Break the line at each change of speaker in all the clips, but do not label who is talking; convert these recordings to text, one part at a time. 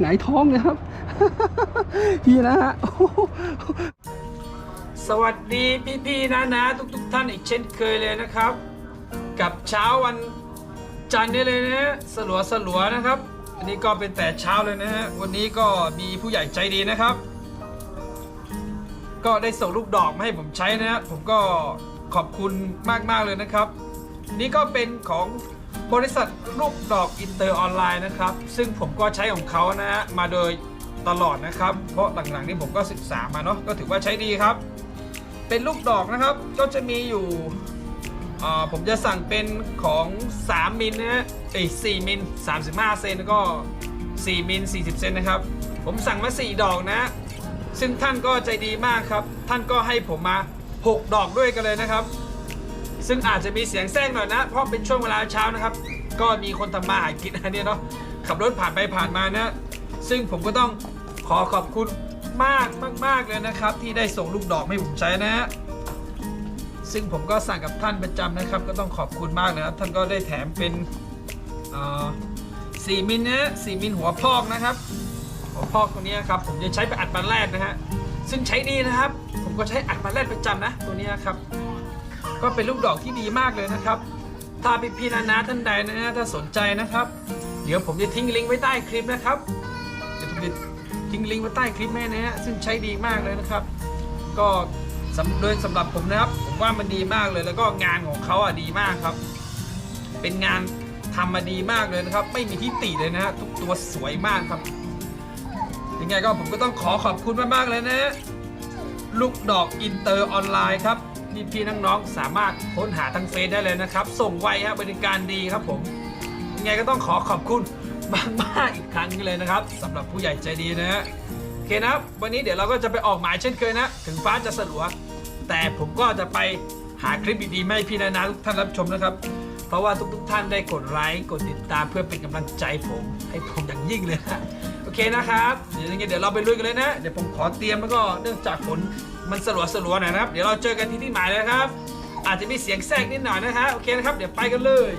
หงายท้องเลยครับพี่นะฮะ
สวัสดีพี่ๆนะนะทุกๆท่านอีกเช่นเคยเลยนะครับ กับเช้าวันจันทร์นี่เลยนะฮะสลัวสลัวนะครับอันนี้ก็เป็นแต่เช้าเลยนะฮะวันนี้ก็มีผู้ใหญ่ใจดีนะครับ ก็ได้ส่งลูกดอกมาให้ผมใช้นะฮะผมก็ขอบคุณมากๆเลยนะครับ นี่ก็เป็นของ บริษัทลูกดอกอินเตอร์ออนไลน์นะครับ ซึ่งผมก็ใช้ของเขานะฮะมาโดยตลอดนะครับ เพราะหลังๆนี้ผมก็ศึกษามาเนาะก็ถือว่าใช้ดีครับ เป็นลูกดอกนะครับก็จะมีอยู่อ่าผมจะสั่งเป็นของ 3 มิลนะฮะเอ้ย4มิล35 เซนแล้วก็ 4 มิล40 เซนนะครับ ผมสั่งมา 4 ดอกนะ ซึ่งท่านก็ใจดีมากครับ ท่านก็ให้ผมมา 6 ดอกด้วยกันเลยนะครับ ซึ่งอาจจะมีเสียงแซงหน่อยนะ เพราะเป็นช่วงเวลาเช้านะครับ ก็มีคนทำมาหากินอันนี้เนาะขับรถผ่านไปผ่านมานะ ซึ่งผมก็ต้องขอขอบคุณมากมากๆเลยนะครับ ที่ได้ส่งลูกดอกให้ผมใช้นะฮะซึ่งผมก็สั่งกับท่านประจำนะครับ ก็ต้องขอบคุณมากนะครับท่านก็ได้แถมเป็นสี่มิลนะฮะสี่มิลหัวพอกนะครับ หัวพอกตัวนี้ครับผมจะใช้ไปอัดบันแรกนะฮะซึ่งใช้ดีนะครับ ผมก็ใช้อัดบันแรกประจำนะตัวนี้ครับ ก็เป็นลูกดอกที่ดีมากเลยนะครับ ถ้าพี่พี่นานาท่านใดนะฮะถ้าสนใจนะครับ เดี๋ยวผมจะทิ้งลิงก์ไว้ใต้คลิปนะครับเดี๋ยวผมจะทิ้งลิงก์ไว้ใต้คลิปแม่นะฮะซึ่งใช้ดีมากเลยนะครับ ก็สำโดยสำหรับผมนะครับ ผมว่ามันดีมากเลย แล้วก็งานของเขาอะดีมากครับ เป็นงานทำมาดีมากเลยนะครับ ไม่มีที่ติเลยนะฮะทุกตัวสวยมากครับยังไงก็ผมก็ต้องขอขอบคุณมากๆเลยนะฮะลูกดอกอินเตอร์ออนไลน์ครับ พี่ๆน้องๆสามารถค้นหาทางเฟซได้เลยนะครับ ส่งไวฮะบบริการดีครับผมยังไงก็ต้องขอขอบคุณมากๆอีกครั้งนึงเลยนะครับสำหรับผู้ใหญ่ใจดีนะฮะโอเคนะครับ วันนี้เดี๋ยวเราก็จะไปออกหมายเช่นเคยนะ ถึงฟ้าจะสลัว แต่ผมก็จะไปหาคลิปดีๆมาให้พี่นานาทุกท่านรับชมนะครับ เพราะว่าทุกๆท่านได้กดไลค์กดติดตามเพื่อเป็นกำลังใจผม ให้ผมอย่างยิ่งเลยนะโอเคนะครับเดี๋ยวยังไงเดี๋ยวเราไปลุยกันเลยนะ เดี๋ยวผมขอเตรียมแล้วก็เนื่องจากฝน มันสลัวสลัวๆหน่อยนะครับ เดี๋ยวเราเจอกันที่ที่หมายเลยนะครับ อาจจะมีเสียงแทรกนิดหน่อยนะฮะโอเคนะครับ เดี๋ยวไปกันเลย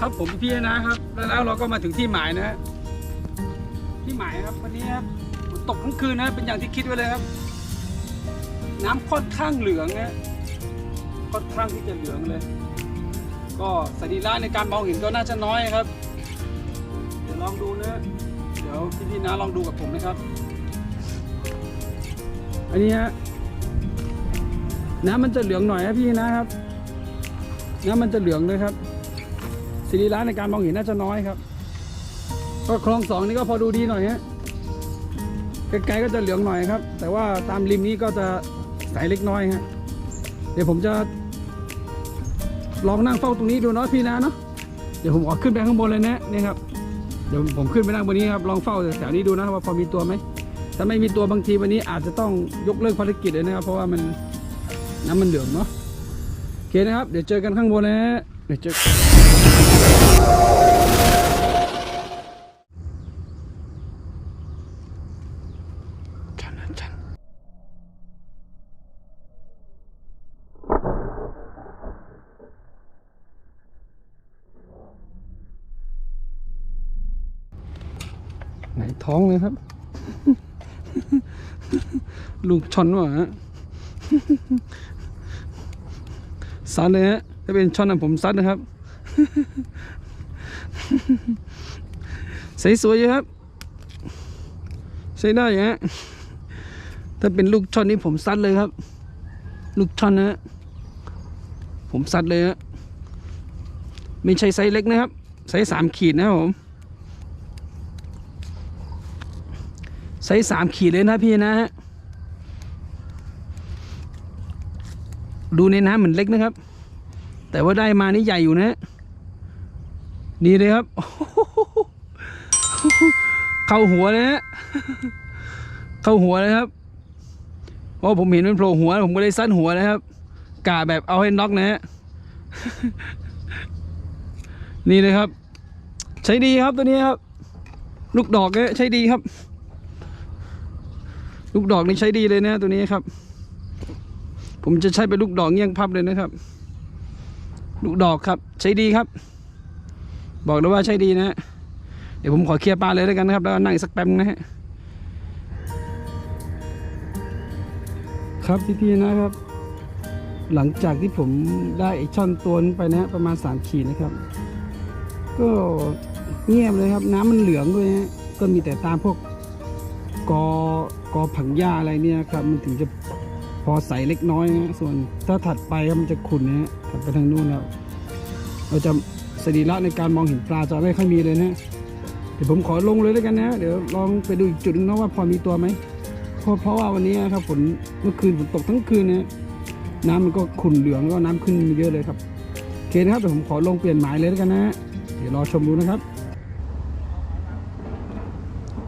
ครับผมพี่นะครับ แล้วเราก็มาถึงที่หมายนะฮะ หมายครับวันนี้ครับฝนตกทั้งคืนนะเป็นอย่างที่คิดไว้เลยครับ น้ำค่อนข้างเหลืองนะค่อนข้างที่จะเหลืองเลย ก็สรีระในการมองเห็นก็น่าจะน้อยครับ เดี๋ยวลองดูนะเดี๋ยวพี่ๆนะลองดูกับผมนะครับ อันนี้ฮะน้ำมันจะเหลืองหน่อยนะพี่นะครับน้ำมันจะเหลืองเลยครับสิริระในการมองเห็นน่าจะน้อยครับ ก็คลองสองนี่ก็พอดูดีหน่อยฮะไกลๆก็จะเหลืองหน่อยครับ แต่ว่าตามริมนี้ก็จะใสเล็กน้อยฮะเดี๋ยวผมจะ ลองนั่งเฝ้าตรงนี้ดูเนาะพี่นะเนาะเดี๋ยวผมออกขึ้นไปข้างบนเลยนะนี่ครับเดี๋ยวผมขึ้นไปนั่งบนนี้ครับลองเฝ้าแถวนี้ดูนะว่าพอมีตัวไหมถ้าไม่มีตัวบางทีวันนี้อาจจะต้องยกเลิกภารกิจเลยนะครับ เพราะว่ามันน้ำมันเหลืองเนาะโอเคนะครับ เดี๋ยวเจอกันข้างบนนะฮะเดี๋ยวเจอ ฉันนะฉันไหน ท้องเลยครับ ลูกชอนวะฮะซัดเลยฮะถ้าเป็นช่อนนะผมซัดนะครับ ใสสวยอยู่ครับ ใช้ได้อยู่ฮะถ้าเป็นลูกช่อนนี่ผมซัดเลยครับ ลูกช่อนนะฮะผมซัดเลยฮะไม่ใช่ไซส์เล็กนะครับไซส์สามขีดนะครับผม ไซส์สามขีดเลยนะพี่นะฮะดูในน้ำเหมือนเล็กนะครับ แต่ว่าได้มานี่ใหญ่อยู่นะนี่เลยครับ เข้าหัวเลยฮะเข้าหัวเลยครับเพราะผมเห็นมันโผล่หัว ผมก็เลยสั้นหัวนะครับกะแบบเอาให้น็อกนะฮะนี่เลยครับ ใช้ดีครับตัวนี้ครับ ลูกดอกเนี่ยใช้ดีครับ ลูกดอกนี่ใช้ดีเลยนะตัวนี้ครับ ผมจะใช้เป็นลูกดอกเงี้ยงพับเลยนะครับ ลูกดอกครับ ใช้ดีครับ บอกเลยว่าใช้ดีนะฮะเดี๋ยวผมขอเคลียร์ปลาเลยแล้วกันนะครับ แล้วนั่งสักแป๊บนะฮะครับพี่ๆนะครับ หลังจากที่ผมได้ไอช่อนตัวนั้ไปนะ ประมาณ 3 ขีดนะครับ ก็เงียบเลยครับ น้ำมันเหลืองด้วยฮะก็มีแต่ตามพวกกอ อผังหญ้าอะไรเนี่ยครับ มันถึงจะพอใสเล็กน้อยนะส่วนถ้าถัดไปมันจะขุ่นนะถัดไปทางนู้นแล้วเราจะสรีระในการมองเห็นปลาจะไม่ค่อยมีเลยนะเดี๋ยวผมขอลงเลยแล้วกันนะ เดี๋ยวลองไปดูอีกจุดนึงนะว่าพอมีตัวไหมเพราะเพราะว่าวันนี้ครับฝนเมื่อคืนฝนตกทั้งคืนนะน้ำมันก็ขุ่นเหลืองแล้วก็น้ำขึ้นเยอะเลยครับโอเคนะครับเดี๋ยวผมขอลงเปลี่ยนหมายเลยแล้วกันนะ เดี๋ยวรอชมดูนะครับ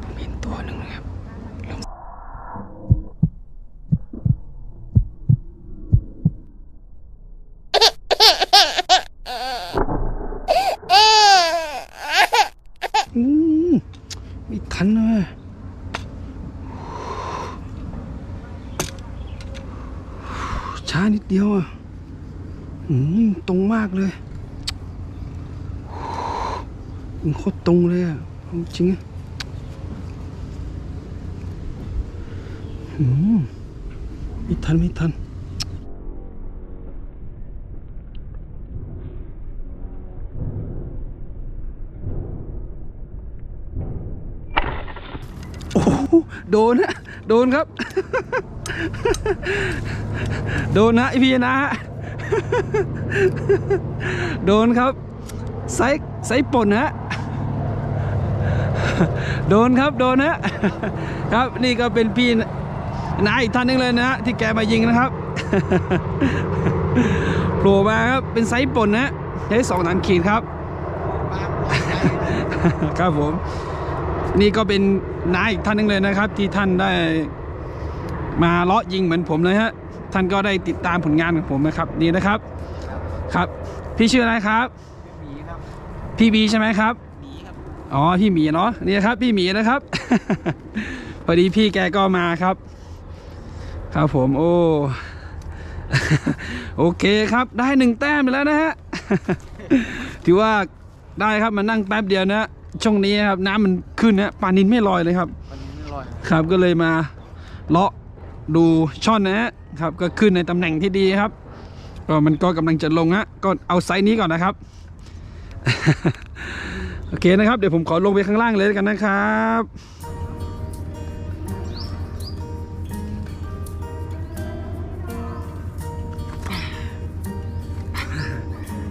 ผมเห็นตัวหนึ่งนะครับอืมไม่ทันเลยช้านิดเดียวอะอืมตรงมากเลย มันโคตรตรงเลยอะเอาจริงอะอืมไม่ทันไม่ทันโอ้โดนฮะ โดนครับ โดนนะไอพี่นะฮะโดนครับไซส์ไซส์ป่นฮะ โดนครับโดนฮะครับนี่ก็เป็นพี่นายอีกท่านหนึงเลยนะฮะที่แกมายิงนะครับโผล่มาครับเป็นไซส์ปนนะฮะได้สองสามขีดครับ ครับผม นี่ก็เป็นนายอีกท่านหนึงเลยนะครับ ที่ท่านได้มาเลาะยิงเหมือนผมเลยฮะท่านก็ได้ติดตามผลงานของผมนะครับ นี่นะครับครับ พี่ชื่ออะไรครับ
หมีครับ
พี่บีใช่ไห
มครับ
อ๋อพี่หมีเนาะนี่นะครับ พี่หมีนะครับ พอดีพี่แกก็มาครับ ครับผมโอ้ โอเคครับ ได้หนึ่งแต้มไปแล้วนะฮะถือว่าได้ครับมานั่งแป๊บเดียวนะช่วงนี้ครับน้ำมันขึ้นนะปลานินไม่ลอยเลยครับ
มันไม่ลอย
ครับก็เลยมาเลาะดูช่อนนะฮะครับ ก็ขึ้นในตำแหน่งที่ดีครับก็มันก็กำลังจะลงฮะก็เอาไซส์นี้ก่อนนะครับ โอเคนะครับ เดี๋ยวผมขอลงไปข้างล่างเลยกันนะครับ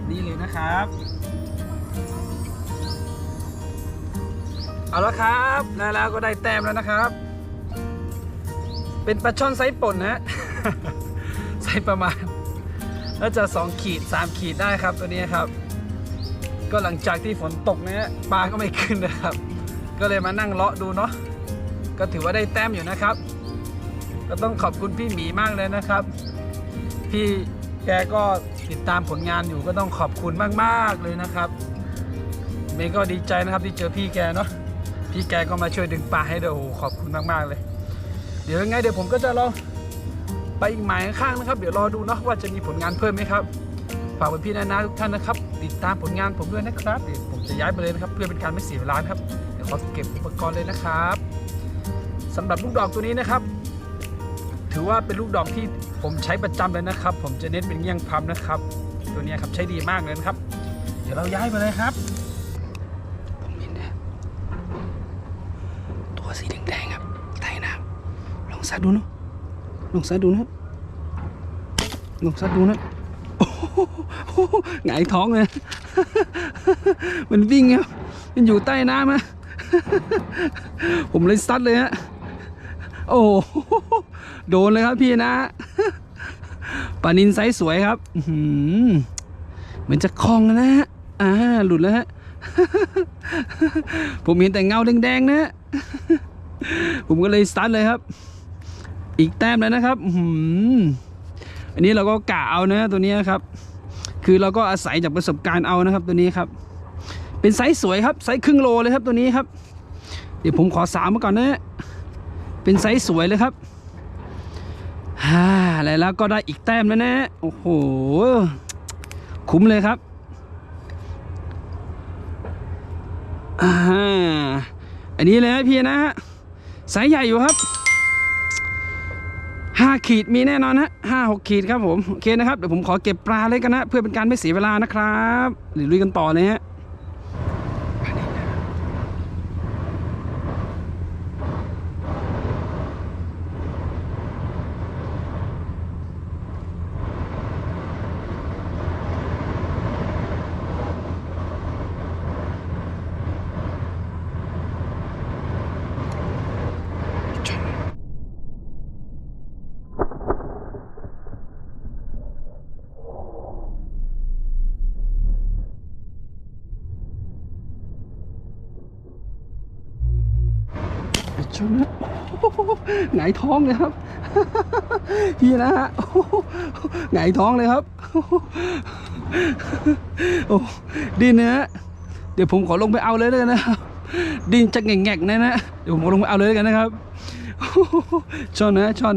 นี่เลยนะครับ เอาละครับได้แล้วก็ได้แต้มแล้วนะครับ เป็นปลาช่อนไซส์ป่นนะไซส์ประมาณน่าจะ 2 ขีด 3 ขีดได้ครับตัวนี้ครับ ก็หลังจากที่ฝนตกนะฮะปลาก็ไม่ขึ้นนะครับ ก็เลยมานั่งเลาะดูเนาะก็ถือว่าได้แต้มอยู่นะครับ ก็ต้องขอบคุณพี่หมีมากเลยนะครับ พี่แกก็ติดตามผลงานอยู่ก็ต้องขอบคุณมากๆเลยนะครับเมย์ก็ดีใจนะครับที่เจอพี่แกเนาะพี่แกก็มาช่วยดึงปลาให้ด้วยโอ้ขอบคุณมากๆเลย เดี๋ยวยังไงเดี๋ยวผมก็จะลองไปอีกหมายข้างนะครับ เดี๋ยวรอดูเนาะว่าจะมีผลงานเพิ่มไหมครับ ฝากพี่ๆนานาทุกท่านนะครับ ติดตามผลงานผมด้วยนะครับเดี๋ยวผมจะย้ายไปเลยนะครับ เพื่อเป็นการไม่เสียเวลานครับเดี๋ยวขอเก็บอุปกรณ์เลยนะครับสำหรับลูกดอกตัวนี้นะครับ ถือว่าเป็นลูกดอกที่ผมใช้ประจำเลยนะครับ ผมจะเน้นเป็นเงี้ยงพับนะครับ ตัวนี้ครับใช้ดีมากเลยนะครับ เดี๋ยวเราย้ายไปเลยครับ
ตัวสีแดงๆครับใต้น้ำลองซัดดูนะลองซัดดูนะลองซัดดูนะ หงายท้องเลย มันวิ่งครับมันอยู่ใต้น้ำอะผมเลยซัดเลยฮะ โอ้โหโดนเลยครับพี่นะปานินไซส์สวยครับเหมือนจะคลองนะฮะ อ่า หลุดแล้วฮะ ผมเห็นแต่เงาแดงๆนะ ผมก็เลยสตาร์ทเลยครับ อีกแต้มแล้วนะครับ อื้อหื อันนี้เราก็กะเอานะตัวนี้ครับ คือเราก็อาศัยจากประสบการณ์เอานะครับตัวนี้ครับ เป็นไซส์สวยครับไซส์ครึ่งโลเลยครับตัวนี้ครับ เดี๋ยวผมขอสามมาก่อนนะเป็นไซส์สวยเลยครับฮ่าอะไรแล้วก็ได้อีกแต้มแล้วนะโอ้โหคุ้มเลยครับอ่าอันนี้เลยนะพี่นะฮะไซส์ใหญ่อยู่ครับ ห้าขีดมีแน่นอนฮะห้าหกขีดครับผม โอเคนะครับ เดี๋ยวผมขอเก็บปลาเลยกันนะ เพื่อเป็นการไม่เสียเวลานะครับเดี๋ยวลุยกันต่อเลยฮะ ชนนะหงายท้องเลยครับพี่นะฮะหงายท้องเลยครับโอ้ดินนะฮะเดี๋ยวผมขอลงไปเอาเลยแล้วกันะครับ ดินจะแง่งๆนะนะเดี๋ยวผมขอลงไปเอาเลยแล้วกันนะครับชอนนะชอน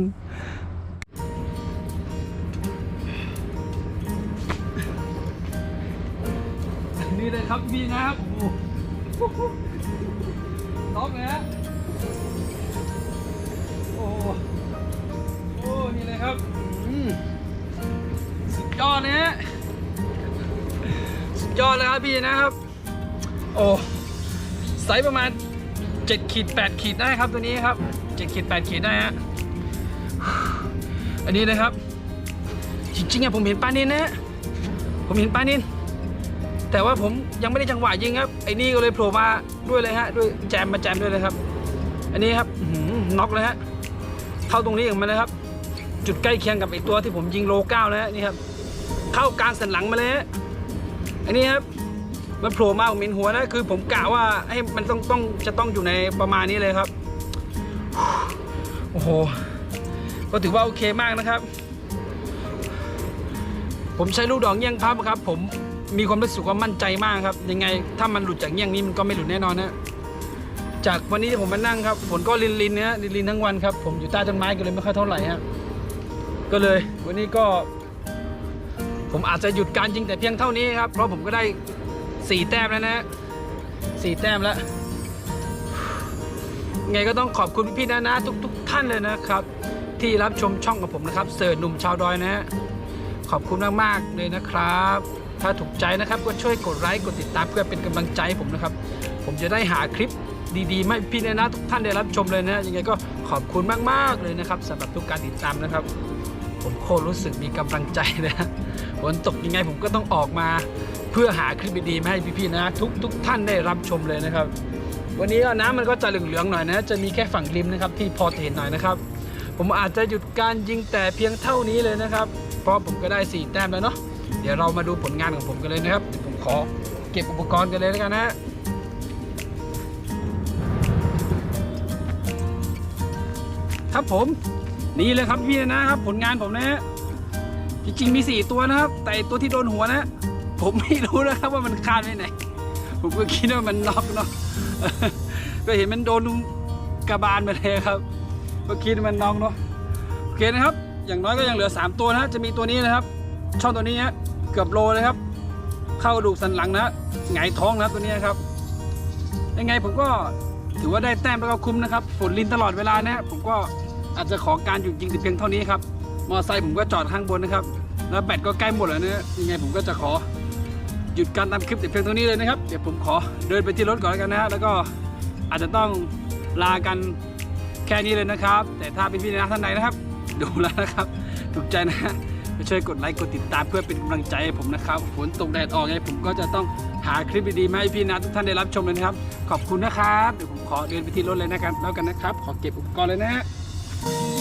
นี่เลยครับพี่นะครับโอ้โหล็อกเลยฮะ โอ้นี่เลยครับสุดยอดนะฮะสุดยอดเลยครับพี่นะครับ โอ้ไซส์ประมาณ7ขีด8ขีดได้ครับตัวนี้ครับ7ขีด8ขีดได้ฮะอันนี้นะครับ จริงๆอะผมเห็นปลานินนะผมเห็นปลานินแต่ว่าผมยังไม่ได้จังหวะยิงครับไอ้นี่ก็เลยโผล่มาด้วยเลยฮะด้วยแจมมาแจมด้วยเลยครับ อันนี้ครับน็อกเลยฮะ เข้าตรงนี้ของมันนะครับ จุดใกล้เคียงกับไอตัวที่ผมยิงโลเก้านะฮะนี่ครับเข้ากลางสันหลังมาเลยฮะอันนี้ครับมันโผล่มาผมเห็นหัวนะคือผมกะว่าให้มันต้องต้องจะต้องอยู่ในประมาณนี้เลยครับโอ้โหก็ถือว่าโอเคมากนะครับ ผมใช้ลูกดอกเงี้ยงพับครับ ผมมีความรู้สึกว่ามั่นใจมากครับ ยังไงถ้ามันหลุดจากเงี้ยงนี้มันก็ไม่หลุดแน่นอนนะ จากวันนี้ที่ผมมานั่งครับฝนก็ลินลินนะฮะลินลินทั้งวันครับ ผมอยู่ใต้ต้นไม้ก็เลยไม่ค่อยเท่าไหร่ฮะก็เลย วันนี้ก็ ผมอาจจะหยุดการยิงแต่เพียงเท่านี้ครับ เพราะผมก็ได้สี่แต้มแล้วนะสี่แต้มแล้วไงก็ต้องขอบคุณพี่ๆนะนะทุกทุกๆท่านเลยนะครับ ที่รับชมช่องของผมนะครับ เสิร์ชหนุ่มชาวดอยนะฮะขอบคุณมากๆเลยนะครับ ถ้าถูกใจนะครับก็ช่วยกดไลค์กดติดตามเพื่อเป็นกำลังใจผมนะครับ ผมจะได้หาคลิป ดีๆไม่พี่นะนะทุกท่านได้รับชมเลยนะยังไงก็ขอบคุณมากๆเลยนะครับสำหรับทุกการติดตามนะครับ ผมโคตรรู้สึกมีกำลังใจนะฝนตกยังไงผมก็ต้องออกมา เพื่อหาคลิปดีๆมาให้พี่ๆนะ ทุกทุกท่านได้รับชมเลยนะครับ วันนี้น้ำมันก็จะเหลืองๆหน่อยนะ จะมีแค่ฝั่งริมนะครับที่พอจะเห็นหน่อยนะครับ ผมอาจจะหยุดการยิงแต่เพียงเท่านี้เลยนะครับเพราะผมก็ได้สี่แต้มแล้วเนาะเดี๋ยวเรามาดูผลงานของผมกันเลยนะครับผมขอเก็บอุปกรณ์กันเลยแล้วกันนะ ครับผมนี่เลยครับพี่นะครับ ผลงานผมนะฮะจริงๆมี 4 ตัวนะครับ แต่ตัวที่โดนหัวนะ ผมไม่รู้นะครับว่ามันคาดไปไหน ผมก็คิดว่ามันน็อกเนาะก็เห็นมันโดนกระบาลไปเลยครับ ก็คิดว่ามันน็อกเนาะโอเคนะครับ อย่างน้อยก็ยังเหลือ 3 ตัวนะจะมีตัวนี้นะครับ ช่องตัวนี้ฮะเกือบโลเลยครับ เข้ากระดูกสันหลังนะหงายท้องนะตัวนี้นะครับยังไงผมก็ถือว่าได้แต้มแล้วก็คุ้มนะครับ ฝนลินตลอดเวลานะผมก็ อาจจะขอการหยุดยิงแต่เพียงเท่านี้ครับ มอไซค์ผมก็จอดข้างบนนะครับ แล้วแบตก็ใกล้หมดแล้วนะยังไงผมก็จะขอหยุดการทำคลิปแต่เพียงเท่านี้เลยนะครับ เดี๋ยวผมขอเดินไปที่รถก่อนแล้วกันนะฮะ แล้วก็อาจจะต้องลากันแค่นี้เลยนะครับ แต่ถ้าเป็นพี่นะท่านใดนะครับ ดูแล้วนะครับ ถูกใจนะฮะช่วยกดไลค์กดติดตามเพื่อเป็นกำลังใจให้ผมนะครับ ฝนตกแดดออกไงผมก็จะต้องหาคลิปดีๆมาให้พี่นะทุกท่านได้รับชมเลยนะครับ ขอบคุณนะครับ เดี๋ยวผมขอเดินไปที่รถเลยนะกันแล้วกันนะครับ ขอเก็บอุปกรณ์เลยนะฮะ Bye.